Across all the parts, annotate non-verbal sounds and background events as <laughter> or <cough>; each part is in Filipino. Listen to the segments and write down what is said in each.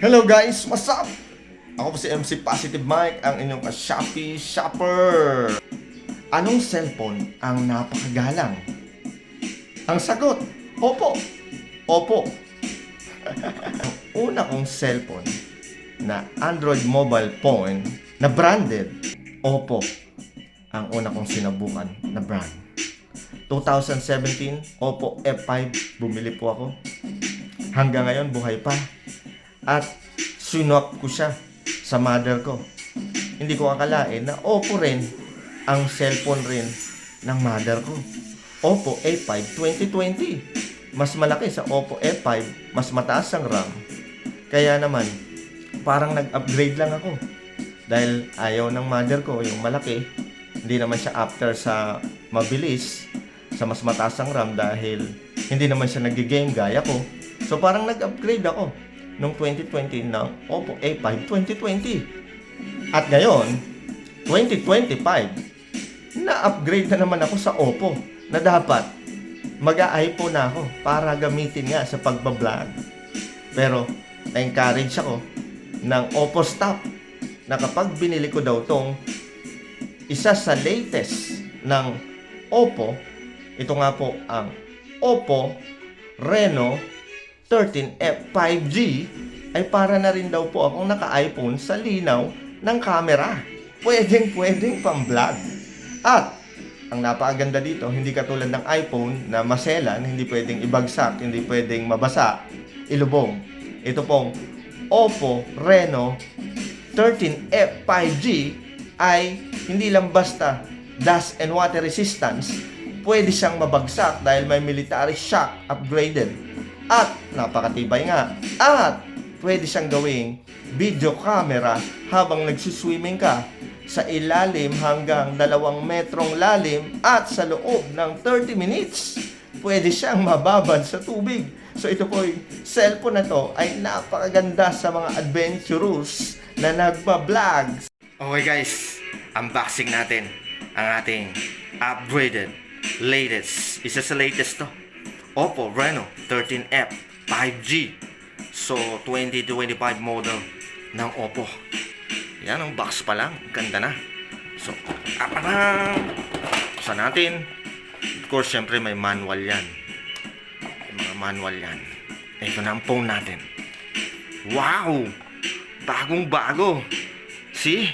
Hello guys, what's up? Ako po si MC Positive Mike, ang inyong ka-Shopee shopper. Anong cellphone ang napakagalang? Ang sagot, opo. Opo. ang <laughs> una kong cellphone na Android mobile phone na branded, Oppo. Ang una kong sinabukan na brand. 2017, Oppo F5, bumili po ako. Hanggang ngayon, buhay pa. At sinwap ko siya sa mother ko. Hindi ko akalain na Oppo rin ang cellphone rin ng mother ko. Oppo A5 2020. Mas malaki sa Oppo A5, mas mataas ang RAM. Kaya naman, parang nag-upgrade lang ako. Dahil ayaw ng mother ko yung malaki. Hindi naman siya after sa mabilis, sa mas mataas ang RAM dahil hindi naman siya nag-game gaya ko. So parang nag-upgrade ako noong 2020 ng Oppo A5 2020. At ngayon, 2025, na-upgrade na naman ako sa Oppo na dapat mag-iPhone na ako para gamitin nga sa pagbablog. Pero, na-encourage ako ng Oppo staff na kapag binili ko daw tong isa sa latest ng Oppo, ito nga po ang Oppo Reno 13F 5G ay para na rin daw po akong naka-iPhone sa linaw ng camera. Pwedeng pwedeng pang vlog. At ang napakaganda dito, hindi katulad ng iPhone na maselan, hindi pwedeng ibagsak, hindi pwedeng mabasa, ilubong. Ito pong Oppo Reno 13F 5G ay hindi lang basta dust and water resistance, pwede siyang mabagsak dahil may military shock upgraded. At napakatibay nga. At pwede siyang gawing video camera habang nagsuswimming ka sa ilalim hanggang dalawang metrong lalim at sa loob ng 30 minutes pwede siyang mababad sa tubig. So ito po cellphone na to ay napakaganda sa mga adventurous na nagpa-vlog. Okay guys, unboxing natin ang ating upgraded latest. Isa sa latest to. Oppo Reno 13F 5G. So 2025 model ng Oppo. Yan ang box pa lang. Ganda na. So, aparang! Sa natin. Of course, syempre may manual yan. May manual yan. Ito na ang phone natin. Wow! Bagong bago. See?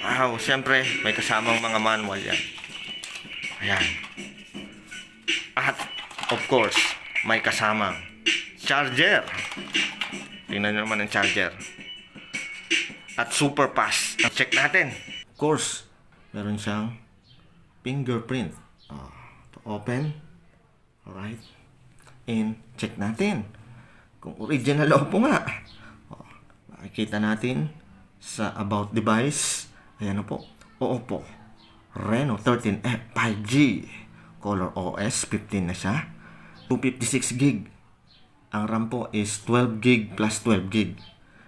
Wow, syempre may kasamang mga manual yan. Ayan. At, of course, may kasamang charger. Tingnan nyo naman ang charger. At super fast. Check natin. Of course, meron siyang fingerprint. Ah, to open. Alright. And check natin. Kung original Oppo nga. Oh, makikita natin sa about device. Ayan na po. Oppo. Reno 13F 5G. Color OS 15 na siya. 256 gig. Ang RAM po is 12 gig plus 12 gig.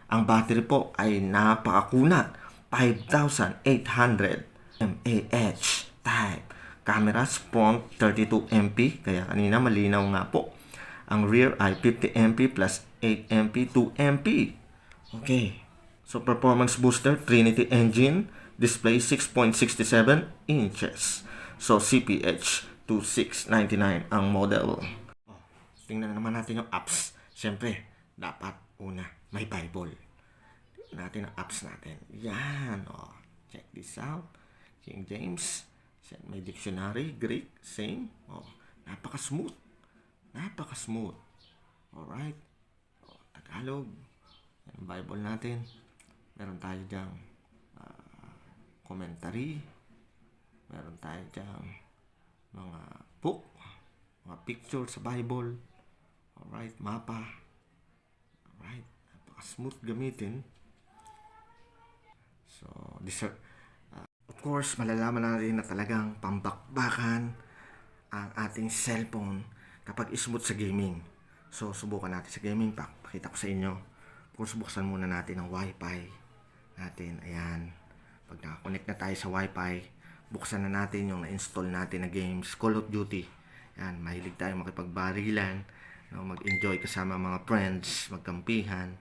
Ang battery po ay napakakunat. 5,800 mAh type. Cameras front 32 MP. Kaya kanina malinaw nga po. Ang rear ay 50 MP plus 8 MP 2 MP. Okay. So performance booster Trinity engine. Display 6.67 inches. So CPH 2699 ang model. Tingnan naman natin yung apps. Siyempre, dapat una, may Bible. Tingnan natin ang apps natin. Yan, oh. Check this out. King James. May dictionary, Greek, same. Oh, napaka-smooth. Napaka-smooth. Alright. Oh, Tagalog. Yan, Bible natin. Meron tayo dyang ah, commentary. Meron tayo dyang mga book, mga picture sa Bible. Alright, mapa. Alright, napaka-smooth gamitin. So, are, uh, of course, malalaman natin na talagang pambakbakan ang ating cellphone kapag smooth sa gaming. So, subukan natin sa gaming pack. Pakita ko sa inyo. Of course, buksan muna natin ang wifi natin. Ayan. Pag nakakonect na tayo sa wifi, buksan na natin yung na-install natin na games. Call of Duty. Ayan, mahilig tayo makipagbarilan. No, mag-enjoy kasama mga friends, magkampihan.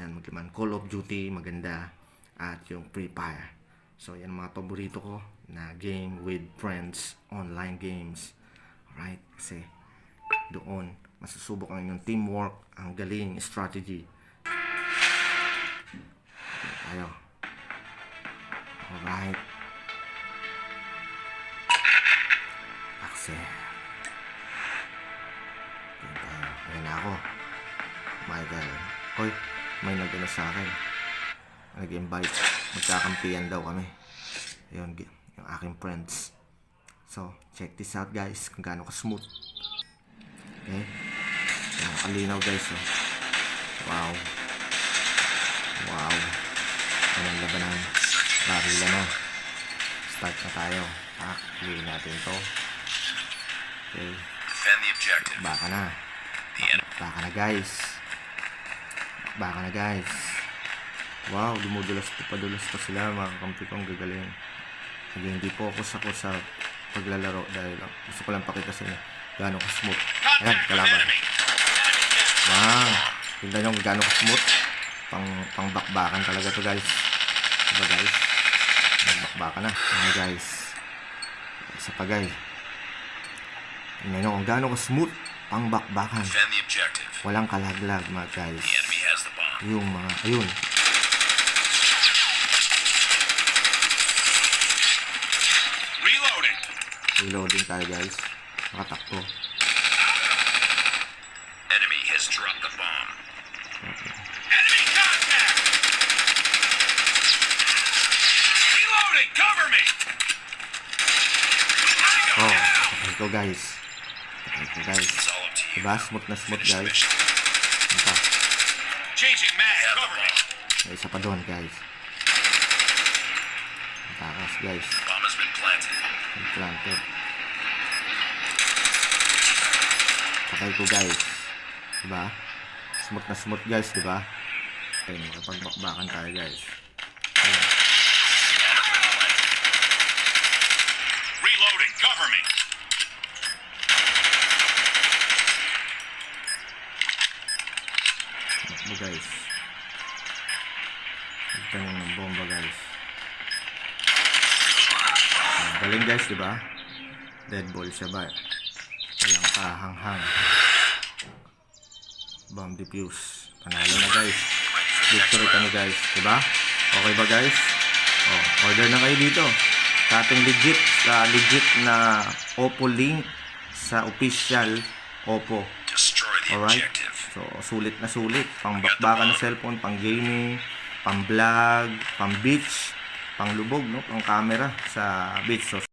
Yan, maglaman. Call of Duty, maganda. At yung Free Fire. So, yan mga paborito ko na game with friends, online games. Alright? Kasi doon, masusubok ang inyong teamwork, ang galing, strategy. Tayo. Alright. Accept. Ako. Michael. Hoy, may nagano sa akin. Nag-invite. Magkakampiyan daw kami. Ayun, yung aking friends. So, check this out guys. Kung gaano ka-smooth. Okay? Yan, kalinaw guys. Oh. Wow. Wow. Anong labanan? Baril na na. Start na tayo. Ah, hiliin natin to. Okay. Baka na. Baka na guys. Baka na guys. Wow, dumudulas pa padulas pa sila mga kakampi ko. Ang gagaling. Hindi, hindi focus ako sa paglalaro dahil ah, gusto ko lang pakita sa inyo gaano ka smooth. Ayan, kalaban. Wow. Tingnan nyo gaano ka smooth. Pang, pang bakbakan talaga to guys. Diba guys? Nagbakbakan na. Ayan guys. Isa pa guys. Tingnan nyo kung gaano ka smooth. Pang bakbakan. Defend the objective. Walang kalaglag mga guys. Yung mga, ayun. Reloading. Reloading tayo guys. Nakatakbo. Enemy has dropped the bomb. Enemy contact. Reloading. Cover me. Oh, okay ko guys. Okay ko guys. Diba? Smooth na smooth guys. Ano pa? Changing mag. Cover me. May isa pa doon guys. Ang Takas guys. Bomb has been planted. Implanted. Patay ko guys. Diba? Smooth na smooth guys, diba? Okay, makapagbakbakan tayo guys. Ayun. Reloading. Cover me. Takbo guys. Nagtanong ng bomba guys. Galing guys, di ba? Dead ball siya ba? Walang kahanghang. Bomb defuse. Panalo na guys. Victory kami guys, di ba? Okay ba guys? Oh, order na kayo dito. Sa ating legit, sa legit na Oppo link sa official Oppo. Alright. So, sulit na sulit. Pang bakbakan na cellphone, pang gaming, pang vlog, pang beach, pang lubog, no? Pang camera sa beach. So,